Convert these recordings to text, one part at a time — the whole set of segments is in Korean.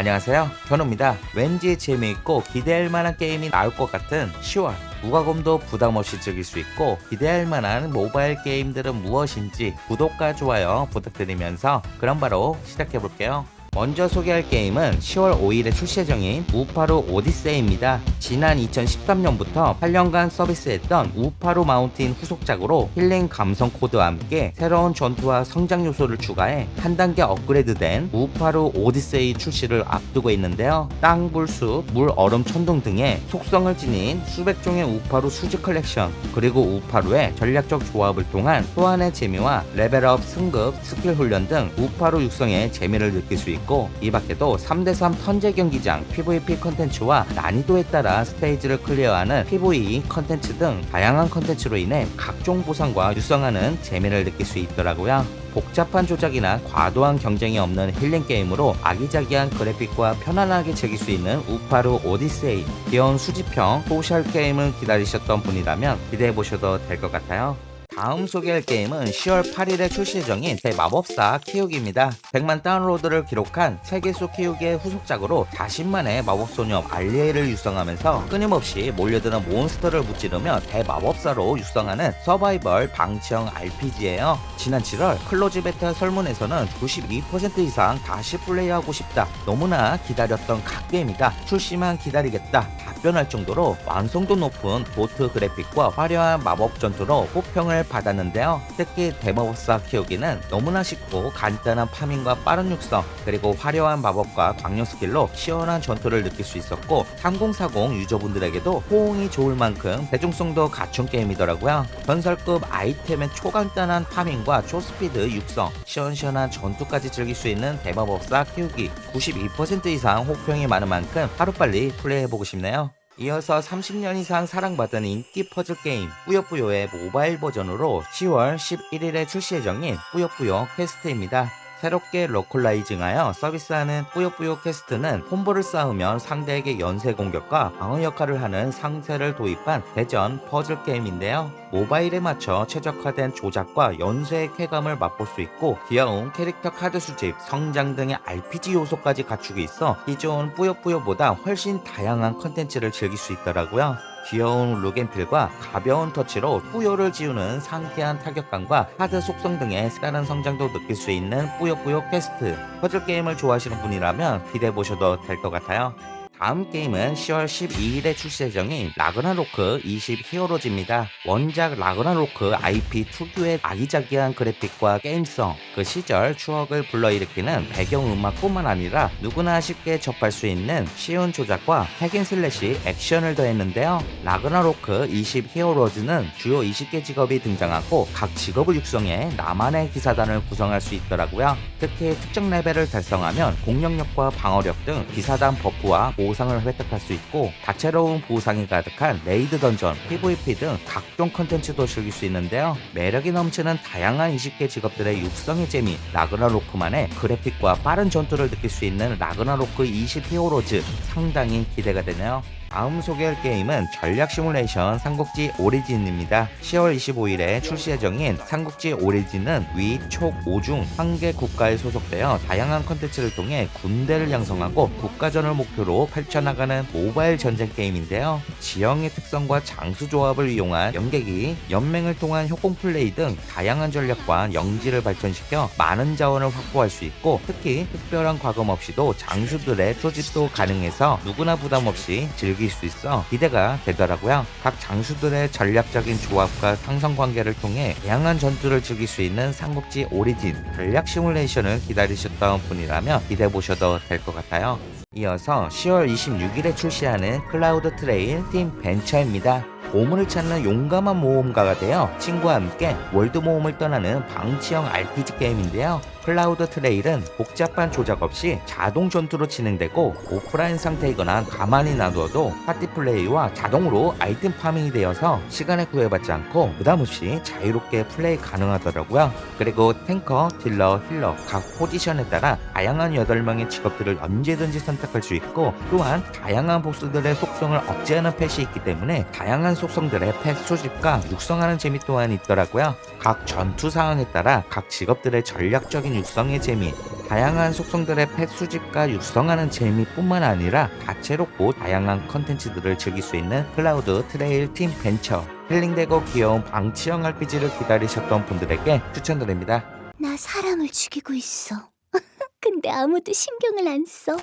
안녕하세요. 견우입니다. 왠지 재미있고 기대할 만한 게임이 나올 것 같은 10월. 무과금도 부담 없이 즐길 수 있고 기대할 만한 모바일 게임들은 무엇인지 구독과 좋아요 부탁드리면서 그럼 바로 시작해 볼게요. 먼저 소개할 게임은 10월 5일에 출시 예정인 우파루 오디세이입니다. 지난 2013년부터 8년간 서비스했던 우파루 마운틴 후속작으로 힐링 감성 코드와 함께 새로운 전투와 성장 요소를 추가해 한 단계 업그레이드된 우파루 오디세이 출시를 앞두고 있는데요. 땅, 불, 숲, 물, 얼음, 천둥 등의 속성을 지닌 수백 종의 우파루 수집 컬렉션 그리고 우파루의 전략적 조합을 통한 소환의 재미와 레벨업, 승급, 스킬 훈련 등 우파루 육성의 재미를 느낄 수 있고 이 밖에도 3대3 턴제 경기장 PVP 컨텐츠와 난이도에 따라 스테이지를 클리어하는 PVE 컨텐츠 등 다양한 컨텐츠로 인해 각종 보상과 유성하는 재미를 느낄 수 있더라고요. 복잡한 조작이나 과도한 경쟁이 없는 힐링 게임으로 아기자기한 그래픽과 편안하게 즐길 수 있는 우파루 오디세이 귀여운 수집형 소셜 게임을 기다리셨던 분이라면 기대해 보셔도 될 것 같아요. 다음 소개할 게임은 10월 8일에 출시 예정인 대마법사 키우기입니다. 100만 다운로드를 기록한 세계수 키우기의 후속작으로 자신만의 마법소녀 알리에를 육성하면서 끊임없이 몰려드는 몬스터를 무찌르며 대마법사로 육성하는 서바이벌 방치형 RPG예요. 지난 7월 클로즈 베타 설문에서는 92% 이상 다시 플레이하고 싶다. 너무나 기다렸던 갓게임이다. 출시만 기다리겠다. 답변할 정도로 완성도 높은 보트 그래픽과 화려한 마법 전투로 호평을 받았는데요. 특히 대마법사 키우기는 너무나 쉽고 간단한 파밍과 빠른 육성 그리고 화려한 마법과 광역 스킬로 시원한 전투를 느낄 수 있었고 3040 유저분들에게도 호응이 좋을 만큼 대중성도 갖춘 게임이더라고요. 전설급 아이템의 초간단한 파밍과 초스피드 육성, 시원시원한 전투까지 즐길 수 있는 대마법사 키우기 92% 이상 호평이 많은 만큼 하루빨리 플레이해보고 싶네요. 이어서 30년 이상 사랑받은 인기 퍼즐 게임 뿌요뿌요의 모바일 버전으로 10월 11일에 출시 예정인 뿌요뿌요 퀘스트입니다. 새롭게 로컬라이징하여 서비스하는 뿌요뿌요 퀘스트는 콤보를 쌓으면 상대에게 연쇄 공격과 방어 역할을 하는 상세를 도입한 대전 퍼즐 게임인데요. 모바일에 맞춰 최적화된 조작과 연쇄의 쾌감을 맛볼 수 있고 귀여운 캐릭터 카드 수집, 성장 등의 RPG 요소까지 갖추고 있어 기존 뿌요뿌요보다 훨씬 다양한 컨텐츠를 즐길 수 있더라고요. 귀여운 룩앤필과 가벼운 터치로 뿌요를 지우는 상쾌한 타격감과 하드 속성 등의 색다른 성장도 느낄 수 있는 뿌요뿌요 퀘스트 퍼즐 게임을 좋아하시는 분이라면 기대해 보셔도 될 것 같아요. 다음 게임은 10월 12일에 출시 예정인 라그나로크 20 히어로즈입니다. 원작 라그나로크 IP 특유의 아기자기한 그래픽과 게임성, 그 시절 추억을 불러일으키는 배경음악뿐만 아니라 누구나 쉽게 접할 수 있는 쉬운 조작과 핵앤슬래시 액션을 더했는데요. 라그나로크 20 히어로즈는 주요 20개 직업이 등장하고 각 직업을 육성해 나만의 기사단을 구성할 수 있더라고요. 특히 특정 레벨을 달성하면 공격력과 방어력 등 기사단 버프와 보상을 획득할 수 있고 다채로운 보상이 가득한 레이드 던전, PVP 등 각종 컨텐츠도 즐길 수 있는데요. 매력이 넘치는 다양한 20개 직업들의 육성의 재미, 라그나로크만의 그래픽과 빠른 전투를 느낄 수 있는 라그나로크 20 히어로즈 상당히 기대가 되네요. 다음 소개할 게임은 전략 시뮬레이션 삼국지 오리진입니다. 10월 25일에 출시 예정인 삼국지 오리진은 위, 촉, 오중 한 개 국가에 소속되어 다양한 컨텐츠를 통해 군대를 양성하고 국가전을 목표로 펼쳐나가는 모바일 전쟁 게임인데요. 지형의 특성과 장수 조합을 이용한 연계기, 연맹을 통한 협공 플레이 등 다양한 전략과 영지를 발전시켜 많은 자원을 확보할 수 있고 특히 특별한 과금 없이도 장수들의 소집도 가능해서 누구나 부담 없이 즐길 수 있어 기대가 되더라고요. 각 장수들의 전략적인 조합과 상성 관계를 통해 다양한 전투를 즐길 수 있는 삼국지 오리진 전략 시뮬레이션을 기다리셨던 분이라면 기대해 보셔도 될 것 같아요. 이어서 10월 26일에 출시하는 클라우드 트레일 팀 벤처입니다. 보물을 찾는 용감한 모험가가 되어 친구와 함께 월드 모험을 떠나는 방치형 RPG 게임인데요. 클라우드 트레일은 복잡한 조작 없이 자동 전투로 진행되고 오프라인 상태이거나 가만히 놔두어도 파티 플레이와 자동으로 아이템 파밍이 되어서 시간에 구애받지 않고 부담없이 자유롭게 플레이 가능하더라고요. 그리고 탱커, 딜러, 힐러 각 포지션에 따라 다양한 8명의 직업들을 언제든지 선택할 수 있고 또한 다양한 보스들의 속성을 억제하는 펫이 있기 때문에 다양한 속성들의 펫 수집과 육성하는 재미 또한 있더라고요. 각 전투 상황에 따라 각 직업들의 전략적인 육성의 재미, 다양한 속성들의 펫 수집과 육성하는 재미뿐만 아니라 다채롭고 다양한 컨텐츠들을 즐길 수 있는 클라우드 트레일 팀 벤처 힐링되고 귀여운 방치형 RPG를 기다리셨던 분들에게 추천드립니다. 나 사람을 죽이고 있어. 근데 아무도 신경을 안 써.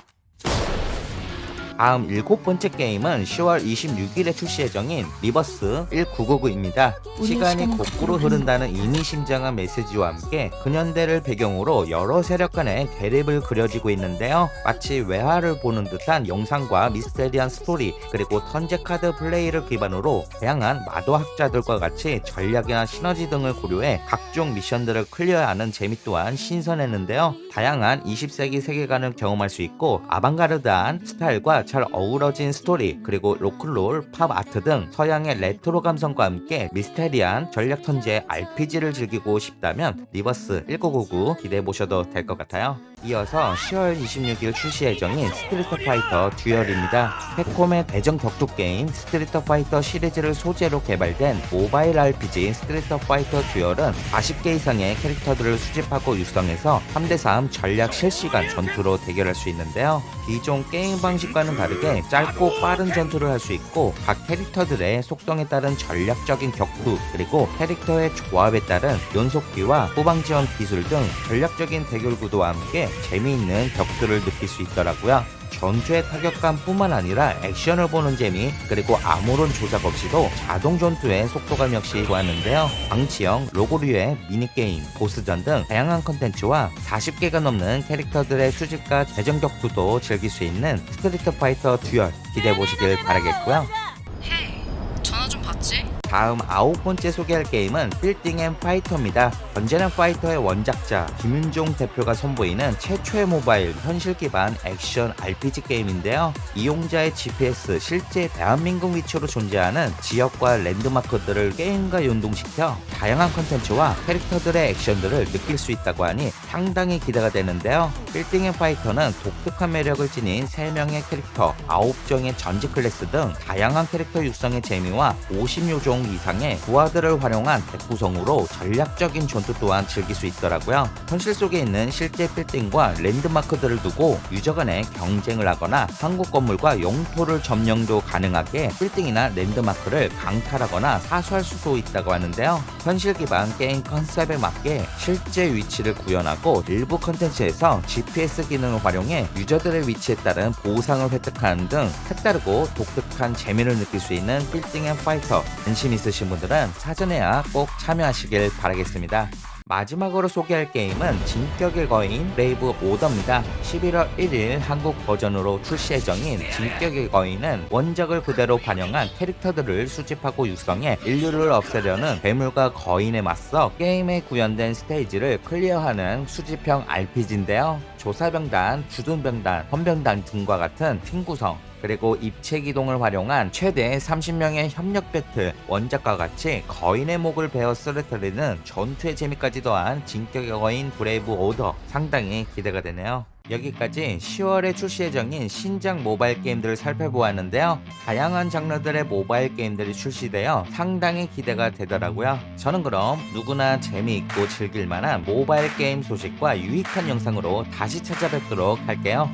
다음 일곱 번째 게임은 10월 26일에 출시 예정인 리버스 1999입니다. 우리의 시간이 거꾸로 흐른다는 의미심장한 메시지와 함께 근현대를 배경으로 여러 세력 간의 대립을 그려지고 있는데요. 마치 외화를 보는 듯한 영상과 미스테리한 스토리 그리고 턴제 카드 플레이를 기반으로 다양한 마도학자들과 같이 전략이나 시너지 등을 고려해 각종 미션들을 클리어하는 재미 또한 신선했는데요. 다양한 20세기 세계관을 경험할 수 있고 아방가르드한 스타일과 잘 어우러진 스토리 그리고 로클롤, 팝 아트 등 서양의 레트로 감성과 함께 미스테리한 전략 턴제 RPG를 즐기고 싶다면 리버스 1999 기대해 보셔도 될 것 같아요. 이어서 10월 26일 출시 예정인 스트리트 파이터 듀얼입니다. 캡콤의 대전 격투 게임 스트리트 파이터 시리즈를 소재로 개발된 모바일 RPG 스트리트 파이터 듀얼은 40개 이상의 캐릭터들을 수집하고 육성해서 3대3 전략 실시간 전투로 대결할 수 있는데요. 기존 게임 방식과는 다르게 짧고 빠른 전투를 할 수 있고 각 캐릭터들의 속성에 따른 전략적인 격투 그리고 캐릭터의 조합에 따른 연속기와 후방 지원 기술 등 전략적인 대결 구도와 함께 재미있는 격투를 느낄 수 있더라고요. 전투의 타격감뿐만 아니라 액션을 보는 재미 그리고 아무런 조작 없이도 자동 전투의 속도감 역시 좋았는데요. 방치형, 로고류의 미니게임, 보스전 등 다양한 컨텐츠와 40개가 넘는 캐릭터들의 수집과 대전 격투도 즐길 수 있는 스트리트 파이터 듀얼 기대해 보시길 바라겠고요. 다음 아홉 번째 소개할 게임은 빌딩 앤 파이터입니다. 언제나 파이터의 원작자 김윤종 대표가 선보이는 최초의 모바일 현실 기반 액션 RPG 게임인데요. 이용자의 GPS 실제 대한민국 위치로 존재하는 지역과 랜드마크들을 게임과 연동시켜 다양한 컨텐츠와 캐릭터들의 액션들을 느낄 수 있다고 하니 상당히 기대가 되는데요. 빌딩 앤 파이터는 독특한 매력을 지닌 3명의 캐릭터, 9종의 전지 클래스 등 다양한 캐릭터 육성의 재미와 50여 종 이상의 부하들을 활용한 대구성으로 전략적인 전투 또한 즐길 수 있더라고요. 현실 속에 있는 실제 빌딩과 랜드마크들을 두고 유저 간의 경쟁을 하거나 한국 건물과 영토를 점령도 가능하게 빌딩이나 랜드마크를 강탈하거나 사수할 수도 있다고 하는데요. 현실 기반 게임 컨셉에 맞게 실제 위치를 구현하고 일부 컨텐츠에서 GPS 기능을 활용해 유저들의 위치에 따른 보상을 획득하는 등 색다르고 독특한 재미를 느낄 수 있는 빌딩 앤 파이터 관심 있으신 분들은 사전에야 꼭 참여하시길 바라겠습니다. 마지막으로 소개할 게임은 진격의 거인 브레이브 오더입니다. 11월 1일 한국 버전으로 출시 예정인 진격의 거인은 원작을 그대로 반영한 캐릭터들을 수집하고 육성해 인류를 없애려는 괴물과 거인에 맞서 게임에 구현된 스테이지를 클리어하는 수집형 RPG인데요. 조사병단, 주둔병단, 헌병단 등과 같은 팀 구성, 그리고 입체 기동을 활용한 최대 30명의 협력 배틀 원작과 같이 거인의 목을 베어 쓰러뜨리는 전투의 재미까지 더한 진격의 거인 브레이브 오더 상당히 기대가 되네요. 여기까지 10월에 출시 예정인 신작 모바일 게임들을 살펴보았는데요. 다양한 장르들의 모바일 게임들이 출시되어 상당히 기대가 되더라고요. 저는 그럼 누구나 재미있고 즐길 만한 모바일 게임 소식과 유익한 영상으로 다시 찾아뵙도록 할게요.